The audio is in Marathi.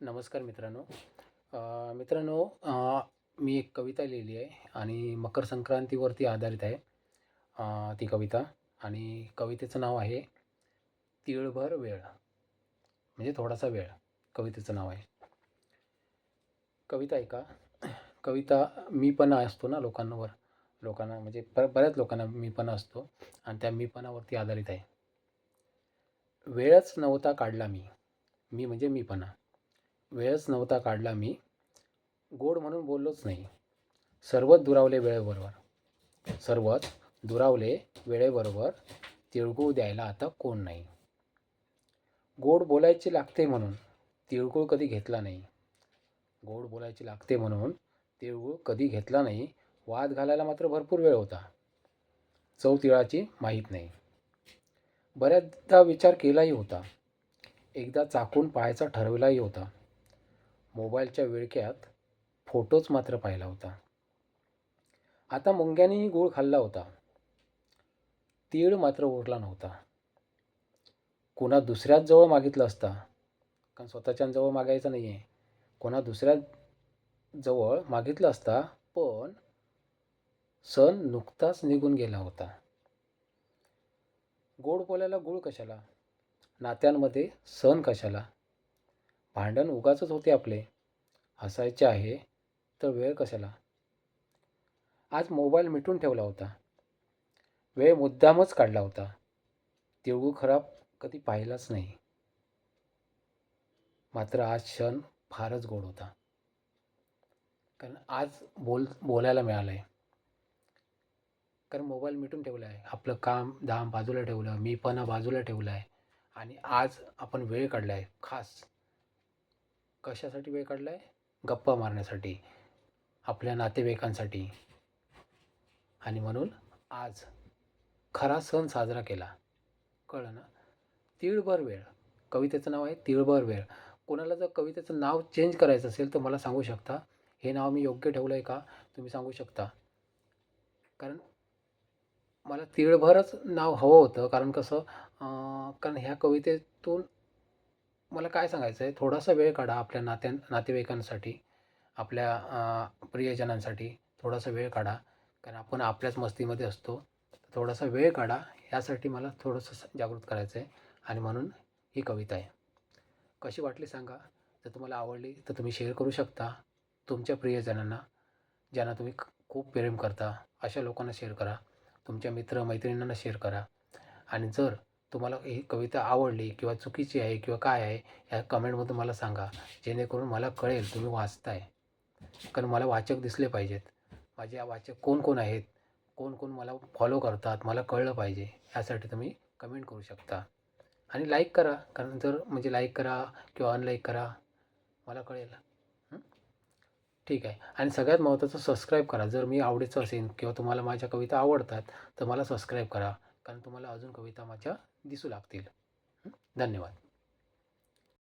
नमस्कार मित्रांनो. मित्रांनो मी एक कविता लिहिली आहे आणि मकर संक्रांतीवरती आधारित आहे. ती कविता आणि कवितेचं नाव आहे तिळभर वेळ. म्हणजे थोडासा वेळ कवितेचं नाव आहे. कविता ऐका कविता मी पण असतो ना लोकांवर. लोकांना म्हणजे ब बऱ्याच लोकांना मीपणा असतो आणि त्या मीपणावरती आधारित आहे. वेळच नव्हता काढला मी. मी म्हणजे मीपणा वेळच नव्हता काढला मी. गोड म्हणून बोललोच नाही. सर्वच दुरावले वेळेबरोबर. सर्वच दुरावले वेळेबरोबर तिळगुळ द्यायला आता कोण नाही. गोड बोलायचे लागते म्हणून तिळगुळ कधी घेतला नाही. गोड बोलायचे लागते म्हणून तिळगुळ कधी घेतला नाही. वाद घालायला मात्र भरपूर वेळ होता. चव तिळाची माहीत नाही. बऱ्याचदा विचार केलाही होता. एकदा चाकून पाहायचा ठरवलाही होता. मोबाईलच्या विळक्यात फोटोच मात्र पाहिला होता. आता मुंग्यानेही गूळ खाल्ला होता. तीळ मात्र उरला नव्हता. कोणा दुसऱ्याच जवळ मागितलं असता. कारण स्वतःच्यांजवळ मागायचं नाही आहे कोणा दुसऱ्या जवळ मागितलं असता पण सण नुकताच निघून गेला होता. गोड बोलायला गुळ कशाला? नात्यांमध्ये सण कशाला? भांडण उगाच होते आपले. हसायचे आहे तर वेळ कशाला? आज मोबाईल मिटून ठेवला होता. वेळ मुद्दामच काढला होता. तिळगू खराब कधी पाहिलाच नाही. मात्र आज क्षण फारच गोड होता. कारण आज बोल बोलायला मिळालं आहे कारण मोबाईल मिटून ठेवला आहे आपलं काम धाम बाजूला ठेवलं मी पण बाजूला ठेवला आहे आणि आज आपण वेळ काढला आहे खास. कशासाठी वेळ काढला आहे गप्पा मारण्यासाठी आपल्या नातेवाईकांसाठी. आणि म्हणून आज खरा सण साजरा केला. कळलं ना? तिळभर वेळ. कवितेचं नाव आहे तिळभर वेळ. कोणाला जर कवितेचं नाव चेंज करायचं असेल तर मला सांगू शकता. हे नाव मी योग्य ठेवलं आहे का? तुम्ही सांगू शकता. कारण मला तिळभरच नाव हवं होतं. कारण कसं? कारण ह्या कवितेतून मला काय सांगायचं आहे थोडासा वेळ काढा आपल्या नात्या नातेवाईकांसाठी आपल्या प्रियजनांसाठी थोडासा वेळ काढा. कारण आपण आपल्याच मस्तीमध्ये असतो. थोडासा वेळ काढा. ह्यासाठी मला थोडंसं जागृत करायचं आहे आणि म्हणून ही कविता आहे. कशी वाटली सांगा? जर तुम्हाला आवडली तर तुम्ही शेअर करू शकता. तुमच्या प्रियजनांना ज्यांना तुम्ही खूप प्रेम करता अशा लोकांना शेअर करा. तुमच्या मित्र मैत्रिणींना शेअर करा. आणि जर तुम्हाला ही कविता आवडली किंवा चुकीची आहे किंवा काय आहे या कमेंटमधून मला सांगा. जेणेकरून मला कळेल तुम्ही वाचताय. कारण मला वाचक दिसले पाहिजेत. माझे वाचक कोण कोण आहेत? कोण कोण मला फॉलो करतात? मला कळलं पाहिजे. यासाठी तुम्ही कमेंट करू शकता. आणि लाईक करा. कारण जर म्हणजे लाईक करा किंवा अनलाईक करा मला कळेल. ठीक आहे. आणि सगळ्यात महत्त्वाचं सबस्क्राईब करा. जर मी आवडीचं असेल किंवा तुम्हाला माझ्या कविता आवडतात तर मला सबस्क्राईब करा. कारण तुम्हाला अजून कविता माझ्या दिसू लागतील. धन्यवाद.